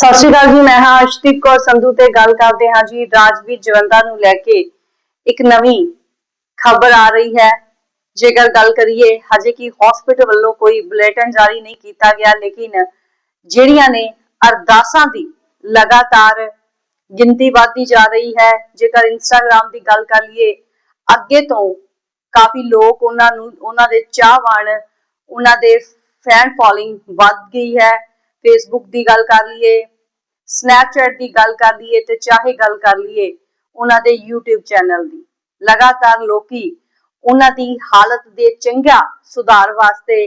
ਸਤਿ ਸ਼੍ਰੀ ਅਕਾਲ ਜੀ, ਮੈਂ ਹਾਂ ਅਸ਼ਦੀਪ ਕੌਰ ਸੰਧੂ ਤੇ ਗੱਲ ਕਰਦੇ ਹਾਂ ਜੀ ਰਾਜਵੀਰ ਜਵੰਦਾ ਨੂੰ ਲੈ ਕੇ ਇੱਕ ਨਵੀਂ ਖਬਰ ਆ ਰਹੀ ਹੈ। ਜੇਕਰ ਗੱਲ ਕਰੀਏ, ਹਜੇ ਕੀ ਹਸਪੀਟਲ ਵੱਲੋਂ ਕੋਈ ਬੁਲੇਟਿਨ ਜਾਰੀ ਨਹੀਂ ਕੀਤਾ ਗਿਆ, ਲੇਕਿਨ ਜਿਹੜੀਆਂ ਨੇ ਅਰਦਾਸਾਂ ਦੀ ਲਗਾਤਾਰ ਗਿਣਤੀ ਵਧਦੀ ਜਾ ਰਹੀ ਹੈ, ਜੇਕਰ ਇੰਸਟਾਗ੍ਰam ਦੀ ਗੱਲ ਕਰ ਲਈਏ, ਅੱਗੇ ਤੋਂ ਕਾਫੀ ਲੋਕ ਉਹਨਾਂ ਨੂੰ, ਉਹਨਾਂ ਦੇ ਚਾਹਵਾਨ, ਉਹਨਾਂ ਦੇ ਫੈਨ ਫੋਲੋਇੰਗ ਵੱਧ ਗਈ ਹੈ। ਫੇਸਬੁੱਕ ਦੀ ਗੱਲ ਕਰ ਲਈਏ ਸਨੈਪਚੈਟ ਦੀ ਗੱਲ ਕਰ ਲਈਏ ਤੇ ਚਾਹੇ ਗੱਲ ਕਰ ਲਈਏ, ਉਹਨਾਂ ਦੇ YouTube ਚੈਨਲ ਦੀ। ਲਗਾਤਾਰ ਲੋਕੀ ਉਹਨਾਂ ਦੀ ਹਾਲਤ ਦੇ ਚੰਗਾ ਸੁਧਾਰ ਵਾਸਤੇ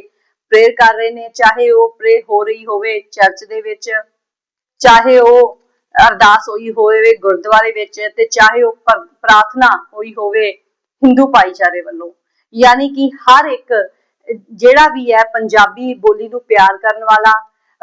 ਪ੍ਰੇਰ ਕਰ ਰਹੇ ਨੇ, ਚਾਹੇ ਉਹ ਪ੍ਰੇ ਹੋ ਰਹੀ ਹੋਵੇ ਚਰਚ ਦੇ ਵਿੱਚ, ਚਾਹੇ ਉਹ ਅਰਦਾਸ ਹੋਈ ਹੋਵੇ ਗੁਰਦੁਆਰੇ ਵਿੱਚ ਤੇ ਚਾਹੇ ਉਹ ਪ੍ਰਾਰਥਨਾ ਹੋਈ ਹੋਵੇ ਹਿੰਦੂ ਭਾਈਚਾਰੇ ਵੱਲੋਂ। ਯਾਨੀ ਕਿ ਹਰ ਇੱਕ, ਜਿਹੜਾ ਵੀ ਹੈ ਪੰਜਾਬੀ ਬੋਲੀ ਨੂੰ ਪਿਆਰ ਕਰਨ ਵਾਲਾ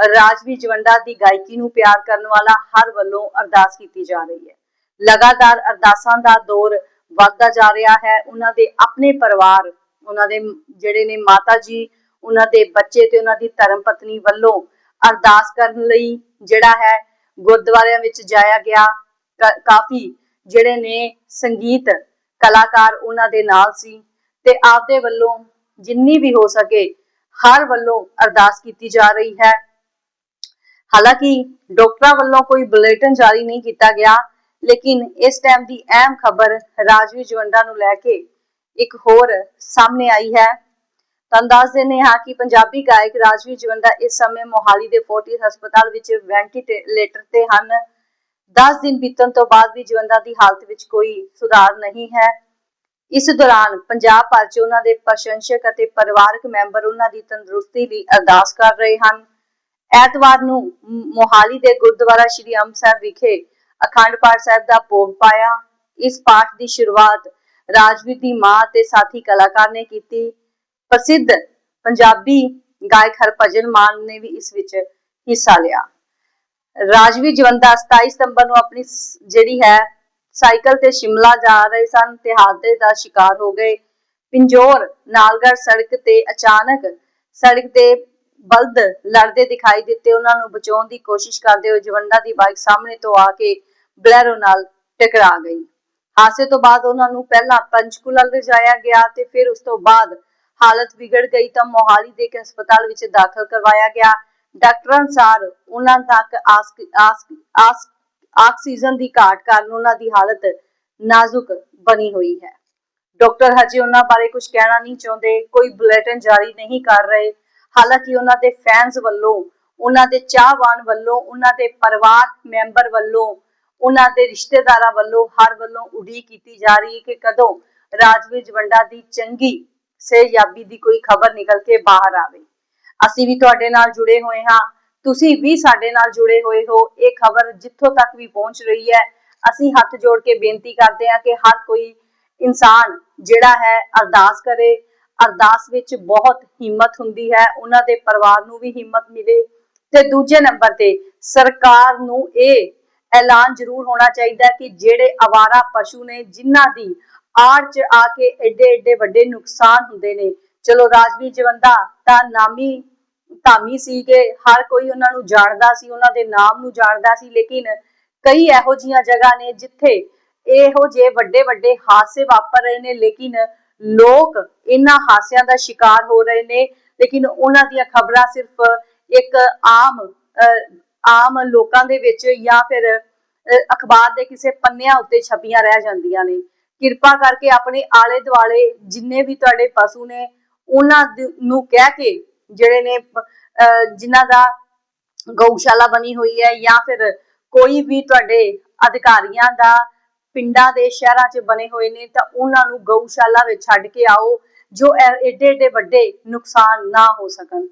ਰਾਜਵੀ ਜਵੰਡਾ ਦੀ ਗਾਇਕੀ ਨੂੰ ਪਿਆਰ ਕਰਨ ਵਾਲਾ ਹਰ ਵੱਲੋਂ ਅਰਦਾਸ ਕੀਤੀ ਜਾ ਰਹੀ ਹੈ। ਲਗਾਤਾਰ ਅਰਦਾਸਾਂ ਦਾ ਦੌਰ ਵੱਧਦਾ ਜਾ ਰਿਹਾ ਹੈ। ਉਹਨਾਂ ਦੇ ਆਪਣੇ ਪਰਿਵਾਰ, ਉਹਨਾਂ ਦੇ ਜਿਹੜੇ ਨੇ ਮਾਤਾ ਜੀ, ਉਹਨਾਂ ਦੇ ਬੱਚੇ ਤੇ ਉਹਨਾਂ ਦੀ ਧਰਮ ਪਤਨੀ ਵੱਲੋਂ ਅਰਦਾਸ ਕਰਨ ਲਈ ਜਿਹੜਾ ਹੈ ਗੁਰਦੁਆਰਿਆਂ ਵਿੱਚ ਜਾਇਆ ਗਿਆ। ਕਾਫੀ ਜਿਹੜੇ ਨੇ ਸੰਗੀਤ ਕਲਾਕਾਰ ਉਹਨਾਂ ਦੇ ਨਾਲ ਸੀ ਤੇ ਆਪਦੇ ਵੱਲੋਂ ਜਿੰਨੀ ਵੀ ਹੋ ਸਕੇ ਹਰ ਵੱਲੋਂ ਅਰਦਾਸ ਕੀਤੀ ਜਾ ਰਹੀ ਹੈ। ਹਾਲਾਂਕਿ ਡਾਕਟਰਾਂ ਵੱਲੋਂ ਕੋਈ ਬੁਲੇਟਿਨ ਜਾਰੀ ਨਹੀਂ ਕੀਤਾ ਗਿਆ, ਲੇਕਿਨ ਇਸ ਟਾਈਮ ਦੀ ਅਹਿਮ ਖਬਰ ਰਾਜਵੀਰ ਜਵੰਡਾ ਨੂੰ ਲੈ ਕੇ ਇੱਕ ਹੋਰ ਸਾਹਮਣੇ ਆਈ ਹੈ। ਤੁਹਾਨੂੰ ਦੱਸ ਦਿੰਦੇ ਹਾਂ ਕਿ ਪੰਜਾਬੀ ਗਾਇਕ ਰਾਜਵੀਰ ਜਵੰਡਾ ਇਸ ਸਮੇਂ ਮੋਹਾਲੀ ਦੇ ਫੋਰਟਿਸ ਹਸਪਤਾਲ ਵਿੱਚ ਵੈਂਟੀਲੇਟਰ ਤੇ ਹਨ। 10 ਦਿਨ ਬੀਤਣ ਤੋਂ ਬਾਅਦ ਵੀ ਜਵੰਦਾ ਦੀ ਹਾਲਤ ਵਿੱਚ ਕੋਈ ਸੁਧਾਰ ਨਹੀਂ ਹੈ। ਇਸ ਦੌਰਾਨ ਪੰਜਾਬ ਭਰ 'ਚ ਉਹਨਾਂ ਦੇ ਪ੍ਰਸ਼ੰਸਕ ਅਤੇ ਪਰਿਵਾਰਕ ਮੈਂਬਰ ਉਹਨਾਂ ਦੀ ਤੰਦਰੁਸਤੀ ਲਈ ਅਰਦਾਸ ਕਰ ਰਹੇ ਹਨ। ਐਤਵਾਰ ਨੂੰ ਮੋਹਾਲੀ ਦੇ ਗੁਰਦੁਆਰਾ ਸ਼੍ਰੀ ਅੰਮ੍ਰਿਤਸਰ ਵਿਖੇ ਅਖੰਡ ਪਾਠ ਸਾਹਿਬ ਦਾ ਭੋਗ ਪਾਇਆ। ਇਸ ਪਾਠ ਦੀ ਸ਼ੁਰੂਆਤ ਰਾਜਵੀਰ ਦੀ ਮਾਂ ਤੇ ਸਾਥੀ ਕਲਾਕਾਰ ਨੇ ਕੀਤੀ। ਪ੍ਰਸਿੱਧ ਪੰਜਾਬੀ ਗਾਇਕ ਹਰਭਜਨ ਮਾਨ ਨੇ ਵੀ ਇਸ ਵਿੱਚ ਹਿੱਸਾ ਲਿਆ। ਰਾਜਵੀਰ ਜਵੰਦਾ 27 ਸਤੰਬਰ ਨੂੰ ਆਪਣੀ ਜਿਹੜੀ ਹੈ, ਸਾਈਕਲ ਤੇ ਸ਼ਿਮਲਾ ਜਾ ਰਹੇ ਸਨ। ਤੇ ਹਾਦਸੇ ਦਾ ਸ਼ਿਕਾਰ ਹੋ ਗਏ। ਪਿੰਜੋਰ ਨਾਲਗੜ ਸੜਕ ਤੇ ਅਚਾਨਕ ਸੜਕ ਤੇ ਬਲਦ ਲੜਦੇ ਦਿਖਾਈ ਦਿੱਤੇ, ਉਹਨਾਂ ਨੂੰ ਬਚਾਉਣ ਦੀ ਕੋਸ਼ਿਸ਼ ਕਰਦੇ ਹੋਏ ਜਵੰਡਾ ਦੀ ਬਾਈਕ ਸਾਹਮਣੇ ਤੋਂ ਆ ਕੇ ਬਲੈਰੋ ਨਾਲ ਟਕਰਾ ਗਈ। ਹਾਦਸੇ ਤੋਂ ਬਾਅਦ ਉਹਨਾਂ ਨੂੰ ਪਹਿਲਾਂ ਪੰਚਕੂਲਾ ਲਿਜਾਇਆ ਗਿਆ ਤੇ ਫਿਰ ਉਸ ਤੋਂ ਬਾਅਦ ਹਾਲਤ ਵਿਗੜ ਗਈ ਤਾਂ ਮੋਹਾਲੀ ਦੇ ਇੱਕ ਹਸਪਤਾਲ ਵਿੱਚ ਦਾਖਲ ਕਰਵਾਇਆ ਗਿਆ। ਡਾਕਟਰਾਂ ਅਨੁਸਾਰ ਉਹਨਾਂ ਤੱਕ ਆਕਸੀਜਨ ਦੀ ਘਾਟ ਕਾਰਨ ਉਹਨਾਂ ਦੀ ਹਾਲਤ ਨਾਜ਼ੁਕ ਬਣੀ ਹੋਈ ਹੈ। ਡਾਕਟਰ ਹਜੇ ਉਹਨਾਂ ਬਾਰੇ ਕੁਝ ਕਹਿਣਾ ਨਹੀਂ ਚਾਹੁੰਦੇ, ਕੋਈ ਬੁਲੇਟਿਨ ਜਾਰੀ ਨਹੀਂ ਕਰ ਰਹੇ। ਹਾਲਾਂਕਿ ਉਹਨਾਂ ਦੇ ਫੈਨਸ ਵੱਲੋਂ, ਉਹਨਾਂ ਦੇ ਚਾਹਵਾਨ ਵੱਲੋਂ, ਉਹਨਾਂ ਦੇ ਪਰਿਵਾਰ ਮੈਂਬਰ ਵੱਲੋਂ, ਉਹਨਾਂ ਦੇ ਰਿਸ਼ਤੇਦਾਰਾਂ ਵੱਲੋਂ ਹਰ ਵੱਲੋਂ ਉਡੀਕ ਕੀਤੀ ਜਾ ਰਹੀ ਹੈ ਕਿ ਕਦੋਂ ਰਾਜਵੀਰ ਜਵੰਡਾ ਦੀ ਚੰਗੀ ਸਿਹਤਯਾਬੀ ਦੀ ਕੋਈ ਖਬਰ ਨਿਕਲ ਕੇ ਬਾਹਰ ਆਵੇ। ਅਸੀਂ ਵੀ ਤੁਹਾਡੇ ਨਾਲ ਜੁੜੇ ਹੋਏ ਹਾਂ। ਤੁਸੀਂ ਵੀ ਸਾਡੇ ਨਾਲ ਜੁੜੇ ਹੋਏ ਹੋ। ਇਹ ਖਬਰ ਜਿੱਥੋਂ ਤੱਕ ਵੀ ਪਹੁੰਚ ਰਹੀ ਹੈ, ਅਸੀਂ ਹੱਥ ਜੋੜ ਕੇ ਬੇਨਤੀ ਕਰਦੇ ਹਾਂ ਕਿ ਹਰ ਕੋਈ ਇਨਸਾਨ ਜਿਹੜਾ ਹੈ ਅਰਦਾਸ ਕਰੇ ਅਰਦਾਸ ਵਿੱਚ ਬਹੁਤ ਹਿੰਮਤ ਹੁੰਦੀ ਹੈ, ਉਹਨਾਂ ਦੇ ਪਰਿਵਾਰ ਨੂੰ ਵੀ ਹਿੰਮਤ ਮਿਲੇ ਤੇ ਦੂਜੇ ਨੰਬਰ ਤੇ ਸਰਕਾਰ ਨੂੰ ਇਹ ਐਲਾਨ ਜ਼ਰੂਰ ਹੋਣਾ ਚਾਹੀਦਾ ਕਿ ਜਿਹੜੇ ਅਵਾਰਾ ਪਸ਼ੂ ਨੇ, ਜਿਨ੍ਹਾਂ ਦੀ ਆੜ ਚ ਆ ਕੇ ਐਡੇ ਐਡੇ ਵੱਡੇ ਨੁਕਸਾਨ ਹੁੰਦੇ ਨੇ, ਚਲੋ ਰਾਜਵੀਰ ਜਵੰਦਾ ਤਾਂ ਨਾਮੀ ਧਾਮੀ ਸੀ ਕਿ ਹਰ ਕੋਈ ਉਹਨਾਂ ਨੂੰ ਜਾਣਦਾ ਸੀ, ਉਹਨਾਂ ਦੇ ਨਾਮ ਨੂੰ ਜਾਣਦਾ ਸੀ, ਲੇਕਿਨ ਕਈ ਇਹੋ ਜੀਆਂ ਜਗ੍ਹਾ ਨੇ ਜਿੱਥੇ ਇਹੋ ਜਿਹੇ ਵੱਡੇ ਵੱਡੇ ਹਾਦਸੇ ਵਾਪਰ ਰਹੇ ਨੇ, ਲੇਕਿਨ ਲੋਕ ਇਹਨਾਂ ਹਾਦਸਿਆਂ ਦਾ ਸ਼ਿਕਾਰ ਹੋ ਰਹੇ ਨੇ ਲੇਕਿਨ ਉਹਨਾਂ ਦੀਆਂ ਖਬਰਾਂ ਸਿਰਫ ਇੱਕ ਆਮ ਆਮ ਲੋਕਾਂ ਦੇ ਵਿੱਚ ਜਾਂ ਫਿਰ ਅਖਬਾਰ ਦੇ ਕਿਸੇ ਪੰਨਿਆਂ ਉੱਤੇ ਛਪੀਆਂ ਰਹਿ ਜਾਂਦੀਆਂ ਨੇ। ਕਿਰਪਾ ਕਰਕੇ ਆਪਣੇ ਆਲੇ ਦੁਆਲੇ ਜਿੰਨੇ ਵੀ ਤੁਹਾਡੇ ਪਸ਼ੂ ਨੇ ਉਹਨਾਂ ਨੂੰ ਕਹਿ ਕੇ ਜਿਹੜੇ ਨੇ ਅਹ, ਜਿਨ੍ਹਾਂ ਦਾ ਗਊਸ਼ਾਲਾ ਬਣੀ ਹੋਈ ਹੈ ਜਾਂ ਫਿਰ ਕੋਈ ਵੀ ਤੁਹਾਡੇ ਅਧਿਕਾਰੀਆਂ ਦਾ ਪਿੰਡਾਂ ਦੇ ਸ਼ਹਿਰਾਂ 'ਚ ਬਣੇ ਹੋਏ ਨੇ, ਤਾਂ ਉਹਨਾਂ ਨੂੰ ਗਊਸ਼ਾਲਾ ਵਿੱਚ ਛੱਡ ਕੇ ਆਓ, ਜੋ ਐ- ਏਡੇ ਏਡੇ ਵੱਡੇ ਨੁਕਸਾਨ ਨਾ ਹੋ ਸਕਣ।